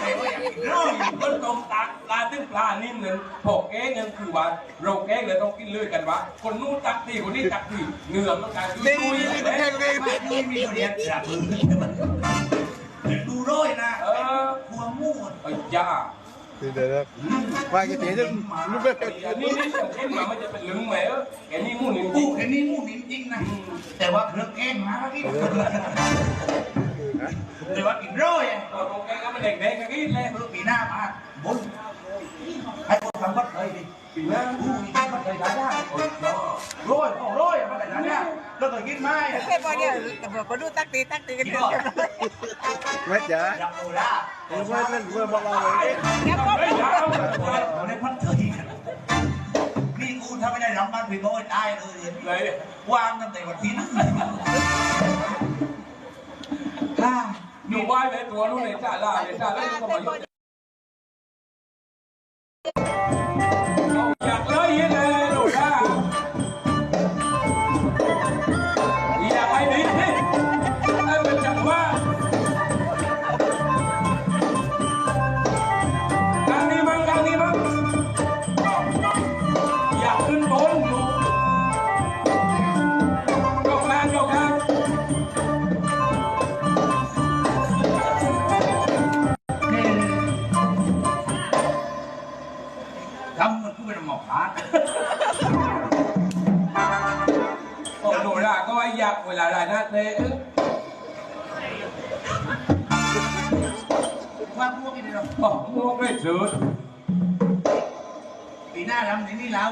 แต่อยากกินมันต้องตักปลาตึ้งปลานี่เงินพอแก้เงินคือว่า เราแก้เงินต้องกินเลยกันวะคนนู้นตักทีคนนี้ตักทีเหนื้อมันการดุยดุยเลยไม่มีมีเรียนจับมือดูร้อยนะเออหัวมู่ไอ้ย่า Thì để được. Và cái tiếng chân nó biết อันนี้นี่เช่นมามันจะเป็นลึงไหมเออแกนี่มูนี่จริกูงแค่นี้มู่นินจริงนะ แต่ว่าเครื่องแกงมาแล้วพี่แต่ว่ากินร้อยอะ เราแกเด็กเด็กกันนี่แหละเออปีหน้ามาบนให้คนทำวัดเลยดิปีหน้าอู้ยทำวัดเลยได้ได้โอ้ยร้อยเอาร้อยมาแต่นั้นเนี่ยแล้วก็กินไม้แค่พอเนี่ยแต่บอกก็ดูตักตีตักตีกันเถอะ Mét chả. จับโดด้า Thì mét lên vừa bao lâu rồi. แล้วก็เฮ้ยย่าเอาไปเราได้พัดเถยนี่กูถ้าไม่ได้รางวัลพี่โบ้ตายเลยเลยวางตั้งแต่วันที่นั้นถ้า หนูว่ายไปตัวนู้นเลยจ้าล่าเลยจ้าแล้วก็มาอยู่อย โอ้โหล่ะก็ว่าอยากเวลาไรนะเต้ว่าพวกนี้เราบอกมึงไม่ซื้อปีหน้าทำในนี่แล้ว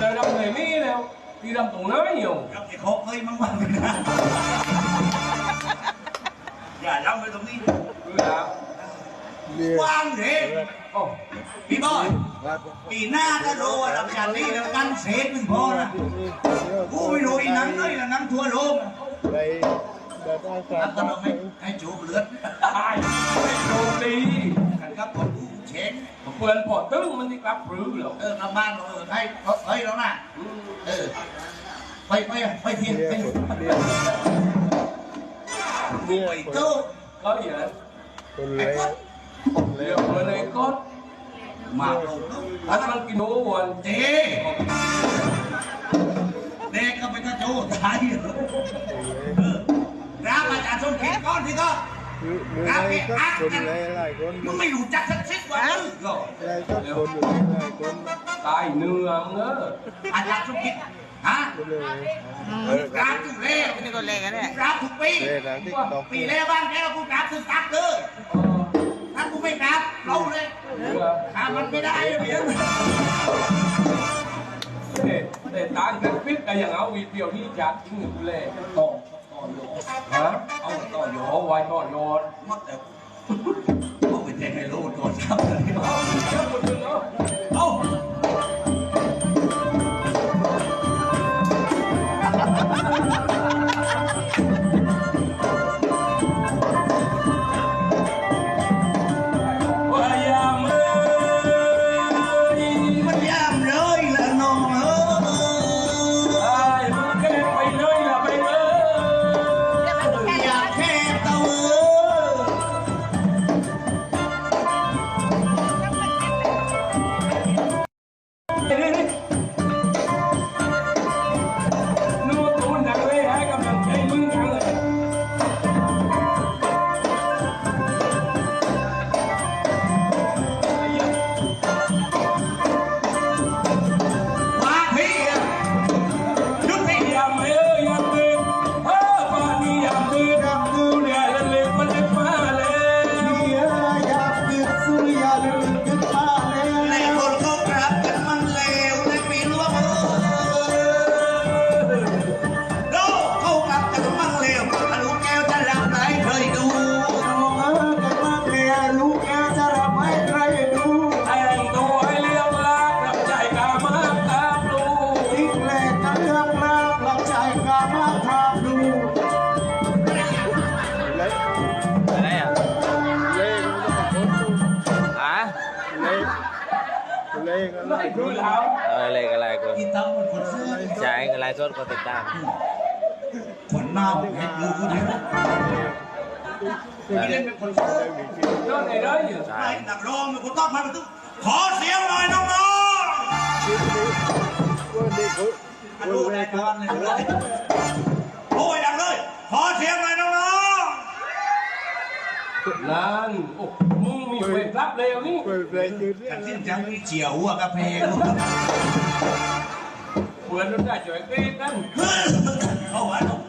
เราทำเลยนี่แล้วที่ทำตรงนั้นอยู่เราจะคบเฮ้ยมั่งวันปีหน้าอย่าทำไปตรงนี้คือแล้วว่างเลย โอ้พี่บอย Lát. ปีหน้าถ้ารู้ว่าเราจะนี่แล้วกันเศษหนึ่งพอนะกูไม่รู้อีนั้นเลยนะนั้นทั่วโลก Đây. Để ta แล้วก็ khám เราไม่ให้จูบเลือดตายไม่โดนดีกันครับผมกูเช็คเพื่อนพอตึ้งมันที่กลับรื้อแล้วเออกลับบ้านเราเออให้เฮ้ยแล้วนะเออไปไปไปเทียนไป Đi. ไป Đi. เจ้าก็อย่างนั้น Con lấy. เรียก เพื่อนไอ้ก๊อตมาลงถ้ามันกินโอ้วันเจ๊เด็กก็ไปกระโจนตายเหรอเออรับมาจากส้มเขียวก้อนที่ก็ Người này các con lấy lại มึง con. ไม่รู้จักสักชิ้นว่ามึงเหรอ Lấy các con được lại con. ตายเนื้อเนอะอาจารย์สุกิจฮะ Con này. กราบอยู่แล้วนี่ก็เลยกันเนี่ยกราบทุกปี Đây là TikTok. ปีแล้วบ้านแกกูกราบทุกตักเลยถ้ากู ไม่กราบเราเลยเนื้อหามันไม่ได้เพียงแต่แต่ตานเป็นฟิตก็อย่างเอาวีเดียวที่จัดทิ้งอยู่เลยต่อต่อโยฮะเอาต่อโยเอาไว้ต่อยอดมัดแต่เอาไปแจ้งให้รู้ตัวซ้ำเลยเอาเจ้าคนห nó ไม่ lại คือ con. แล้วอะไรกันอะไรกูที่ตั้งเป็นคนซื้อใช้กันอะไรสดก็ติดตามคนหน้าผมเห็นดูกูเดียว Đi นี่เล่นเป็นคนเสิร์ฟโดนไอ้เลยอยู่ไอ้นักร้องกูต้องมาเป็นตุ๊ขอเสียงหน่อยน้องวันนี้เขาๆอันรู้ในตอนเลยโอ้ยดังเลย ขอเสียงหน่อยน้อง นั่นโอ้มึงมีเวรรับเร็วนี่เปิดเพลงยืนๆแต่สิ้นจังมีเจียวหัวกระเพงเหมือนรุ่นได้จ่อยเต้กัน เข้ามาลูก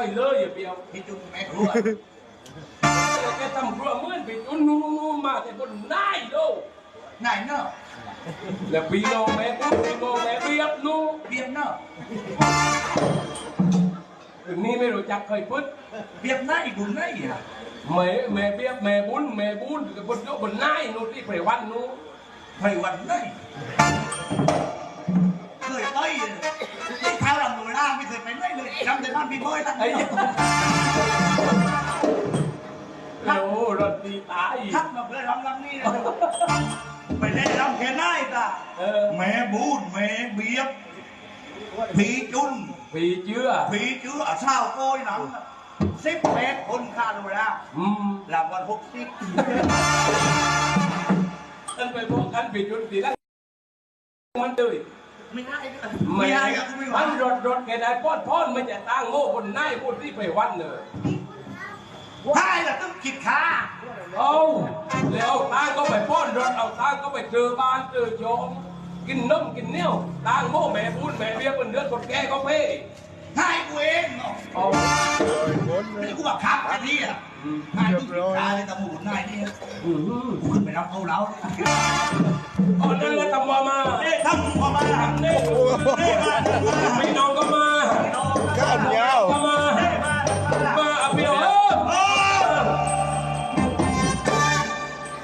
ไม่รู้จักใครเลยอย่าเปียวพี่จุ๊บแม่ครัวแกทำครัวเหมื่อนไปจุนนู่นมาแต่คนได้โลไหนเนาะแล้วพี่น้องแม่ปุ๊บพี่น้องแม่เบียบนู่เบียบเนาะถึงนี้ไม่รู้จักใครปุ๊บเบียบไหนบุญไหนอะแม่แม่เบียบแม่บุญแม่บุญกับบนโยบนนายนู่นที่ไพรวันนู่นไพวันไหนเคยไป ที่เท้าลำดูล่าไม่เคยไปไหนเลยจำแต่บ้านพี่บอยตั้งไอ้เดียเหี้ยวโอ้รถตีตายทักมาเพื่อรำลำนี่นะไปเล่นรำแค่ไหนตาเออแม่บูดแม่เบียบผีจุนผีเชื่อผีเชื้อเช้าโกยหนังสิบแปดคนค่าดูแลอืมรางวัลหกสิบอันไปพวกกันผิดยุติแล้วมันเลย ไม่ได้ก็ไม่ไม่ได้ได้ก็กูไม่ไหวมันรถรถแกได้ป้อนป้อนมันจะตั้งโง่บนนายพูดที่ไพรวันเลยได้ละต้องคิดค่าเอาแล้วเอาตังก็ไปป้อนรถเอาตังก็ไปเจอบ้านเจอโจมกินนมกินเนี้ยวตังโม่แม่พูดแม่เบี้ยคนเดือดคนแก่ก็เพ่ให้กูเองเนาะเอานี่กูบังคับอ้นี่อะให้กูคิดค่าเลยตำรวจนายนี่กูขึ้นไปรับเขาแล้วเอานั่นก็ทำมาเอ๊ะทำพอมานี่เอ๊ะมามา พี่น้องก็มาก้านยาวก็มามาเอาพี่น้องเออโอ้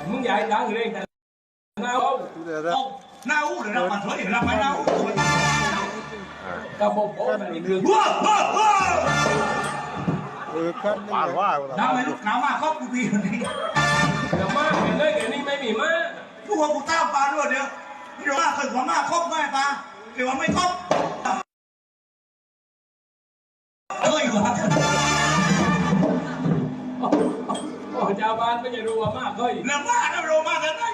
มึงใหญ่ดังเลยแต่นาเอาเอาหน้าอูหรือรับมาช่วยหรือรับมาหน้าอูกระบอกโอ้ยคือว้าวว้าวว้าวเออกันปากว่าน้ำไม่ลูกน้ำมาครอบกูปีนี้เดี๋ยวมาเห็นเลยเดี๋ยวนี้ไม่มีมากูว่ากูต้าปลาด้วยเดียว นี่เราว่าเคยหัวมาครบไหมปลาหรือว่าไม่ครบเอ้ยหัวโอ้ชาวบ้านไม่จะรู้ว่ามากเฮ้ยเรื่องว่าเราโรมากันได้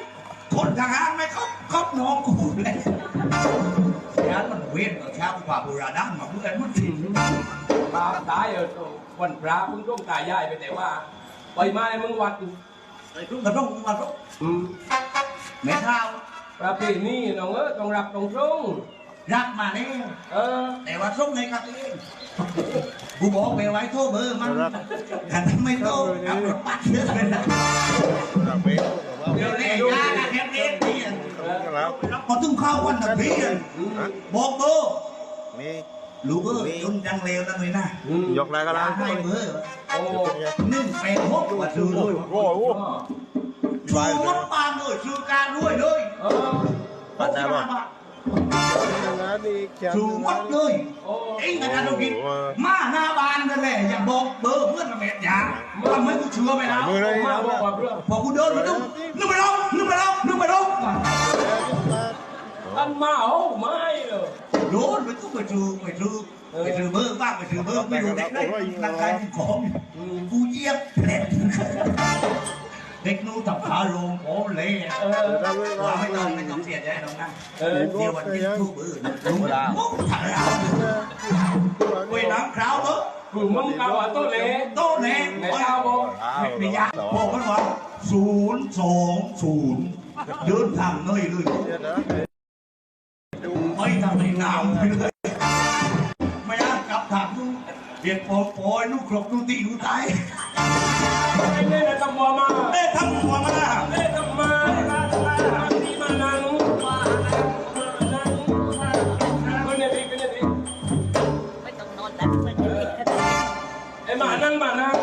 คนทหารไม่ครบครบน้องกูเลยร้านมันเวียนกับชาวกว่าโบราณดั้งมาเพื่อนมันสิปลาตายเออวันพระมึงต้องตายยายไปแต่ว่าไปมาในมึงวัดกระต้องมาต้องอืมแม่เท้า ประเพณีน้องเออต้องรับต้องตรงรักมาเนี่ยเออ แต่ว่าส่งในกันเองกูบอกไปไว้โทรเบอร์มันแต่ทำไม่โทรเอารถปัดเยอะเลยนะจากเบลเดี๋ยวนี้ยาเทียมเองพี่แล้วพอถึงเข้าวันนะพี่บอกเบอร์มีรู้เบอร์จนยังเลวนั่นเลยนะอืมยกอะไรก็แล้วให้เบอร์โอ้หนึ่งแปดหกว่าซื้อเลยโอ้โห ชูรถปานเลยซื้อการด้วยเลยเออหกสิบห้าบาทงานนี้แข่งชูวัดเลยโอ้เองกับการเรากินมาหน้าบ้านนั่นแหละอย่าบอกเบอร์ เพื่อนมาเม็ดยาทำให้กูเชื่อไปแล้วมือเลยมานะบอกว่าเรื่องพอกูเดินมาต้องนึกไปแล้วนึกไปแล้วนึกไปแล้วอันมาเอาไม่เลยโดนไปต้องไปซื้อไปซื้อไปซื้อเบอร์บ้างไปซื้อเบอร์ไม่รู้เด็กได้ร่างกายเป็นของกูเยียบแผลเด็กนู้นจับขาลงโอ้เละเออว่าไม่ต้องไม่ต้องเสียใจน้องนะเออเดี๋ยววันนี้ทูบเบอร์ลุงมุ้งถ่ายเอาเว้ยน้ำคราวเนอะคือมึงกาวตัวเล็กโต๊ะแหน่ไหนเจ้าบอกไม่ไม่ยากบอกมันว่าศูนย์สองศูนย์เดินทางน้อยเลยไม่ทำในน้ำไปเลยไม่ยากกลับทางนู้นเรียนปอปอยลูกครบลูกตีลูกตายไอ้เล่นตะมัวมาเอ้ ทำหัวมาเล่นตะมาที่มานังมานังก็เนี่ยดิก็เนี่ยดิไม่ต้องนอนแล้วไม่ต้องรีบกันไอ้มานั่งมานั่ง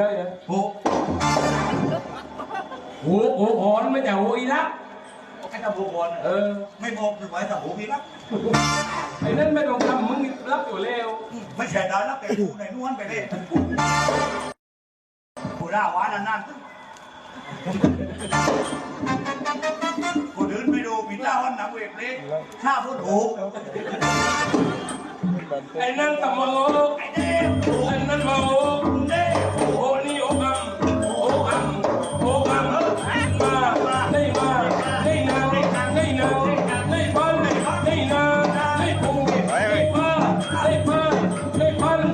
ไอ้ไรเนี่ยโอ้โหัวหัวหอนไม่แต่หัวอีลักไอ้ตาบุกบอลเออ ไม่บอกถึงไว้ตาบุกพี่รับไอ้นั่นไม่ต้องทำมึงรับอยู่แล้วไม่ใช่ดาวรับไปดูในนวลไปเลยกูด่าหวานนานๆกูเดินไปดูปิดหน้าวันหนังเวทเล็กข้าพูดถูกไอ้นั่นกับโมไอ้เด้โไอ้นั่นโม ไ